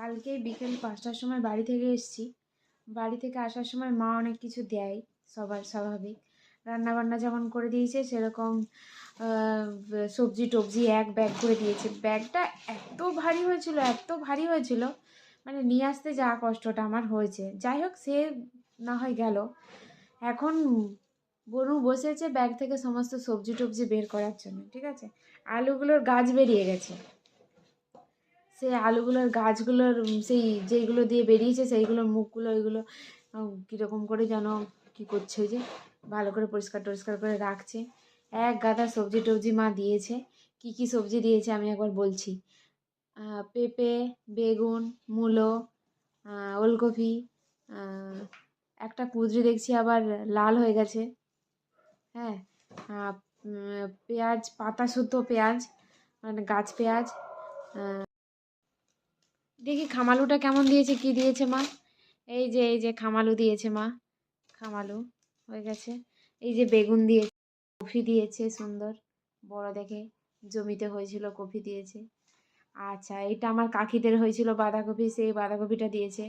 কালকে বিকেল পাঁচটার সময় বাড়ি থেকে এসেছি। বাড়ি থেকে আসার সময় মা অনেক কিছু দেয় সবার স্বাভাবিক। রান্নাবান্না যেমন করে দিয়েছে, সেরকম সবজি টবজি এক ব্যাগ করে দিয়েছে। ব্যাগটা এত ভারী হয়েছিল, এত ভারী হয়েছিল মানে নিয়ে আসতে যা কষ্টটা আমার হয়েছে। যাই হোক, সে না হয় গেল। এখন বনু বসেছে ব্যাগ থেকে সমস্ত সবজি টবজি বের করার জন্য, ঠিক আছে? আলুগুলোর গাছ বেরিয়ে গেছে। সেই আলুগুলোর গাছগুলোর সেই যেইগুলো দিয়ে বেরিয়েছে, সেইগুলোর মুখগুলো, ওইগুলো কীরকম করে যেন কী করছে যে, ভালো করে পরিষ্কার টরিষ্কার করে রাখছে। এক গাদা সবজি টবজি মা দিয়েছে। কি কি সবজি দিয়েছে আমি একবার বলছি। পেঁপে, বেগুন, মূলো ওলকপি একটা কুঁদরি দেখছি আবার লাল হয়ে গেছে। হ্যাঁ পেঁয়াজ, পাতা শুদ্ধ পেঁয়াজ মানে গাছ পেঁয়াজ দেখি খামালুটা কেমন দিয়েছে? কি দিয়েছে মা? এই যে এই যে খামালু দিয়েছে মা। খামালু হয়ে গেছে। এই যে বেগুন দিয়েছে কফি দিয়েছে, সুন্দর। বড় দেখে জমিতে হয়েছিল কফি দিয়েছে। আচ্ছা এটা আমার কাকিদের হয়েছিল বাঁধাকপি, সেই বাঁধাকপিটা দিয়েছে।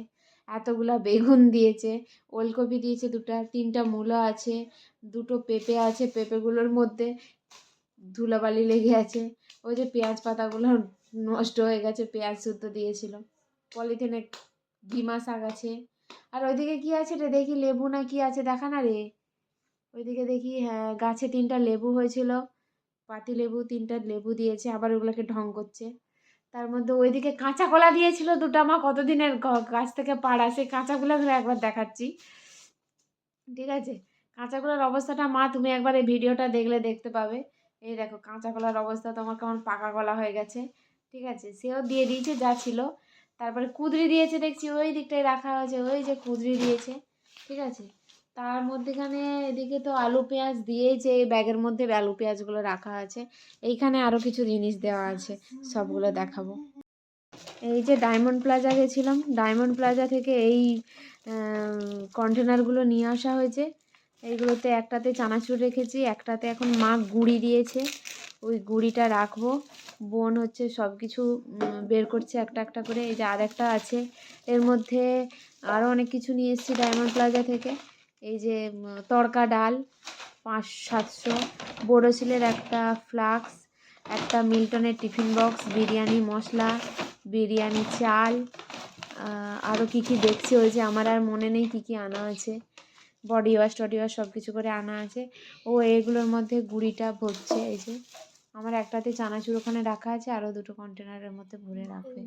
এতগুলা বেগুন দিয়েছে, ওলকপি দিয়েছে দুটা, তিনটা মূলো আছে, দুটো পেঁপে আছে, পেঁপেগুলোর মধ্যে ধুলাবালি লেগে আছে। ওই যে পেঁয়াজ পাতাগুলো নষ্ট হয়ে গেছে, পেঁয়াজ শুদ্ধ দিয়েছিল। পলিথিনে ডিমা শাক আছে। আর ওইদিকে কি আছে রে? দেখি লেবু না কি আছে? দেখা না রে? ওইদিকে দেখি হ্যাঁ গাছে তিনটা লেবু হয়েছিল। পাতি লেবু, তিনটা লেবু দিয়েছে, আবার ওগুলোকে ঢং করছে। তার মধ্যে ওইদিকে কাঁচা কলা দিয়েছিল দুটো মা, কতদিনের গাছ থেকে পাড়া সেই কাঁচাগুলো ধরে একবার দেখাচ্ছি। ঠিক আছে? কাঁচাগুলোর অবস্থাটা মা, তুমি একবার এই ভিডিওটা দেখলে দেখতে পাবে। এই দেখো, কাঁচা কলার অবস্থা তোমার কেমন পাকা কলা হয়ে গেছে। ঠিক আছে? সেও দিয়ে দিয়েছে যা ছিল। তারপরে কুদরি দিয়েছে, দেখছি ওই দিকটায় রাখা হয়েছে, ওই যে কুদরি দিয়েছে, ঠিক আছে? তার মধ্যেখানে এদিকে তো আলু পেঁয়াজ দিয়েছে, এই ব্যাগের মধ্যে আলু পেঁয়াজগুলো রাখা আছে। এইখানে আরও কিছু জিনিস দেওয়া আছে, সবগুলো দেখাবো। এই যে ডায়মন্ড প্লাজা গেছিলাম। ডায়মন্ড প্লাজা থেকে এই কন্টেনারগুলো নিয়ে আসা হয়েছে। এইগুলোতে একটাতে চানাচুর রেখেছি, একটাতে এখন মা গুঁড়ি দিয়েছে। ওই গুঁড়িটা রাখব। বোন হচ্ছে সব কিছু বের করছে একটা একটা করে। এই যে আর একটা আছে। এর মধ্যে আরও অনেক কিছু নিয়ে এসেছি ডায়মন্ড প্লাজা থেকে। এই যে তড়কা ডাল পাঁচ সাতশো বোরোসিলের একটা ফ্লাক্স, একটা মিল্টনের টিফিন বক্স, বিরিয়ানি মশলা, বিরিয়ানি চাল আরও কী কী দেখছি। ওই যে আমার আর মনে নেই কী কী আনা আছে বডি ওয়াশ, টডি ওয়াশ সব কিছু করে আনা আছে। ও এগুলোর মধ্যে গুঁড়িটা ভরছে, এই যে। আমার একটাতে চানাচুর ওখানে রাখা আছে আরও দুটো কন্টেনারের মধ্যে ভরে রাখবে।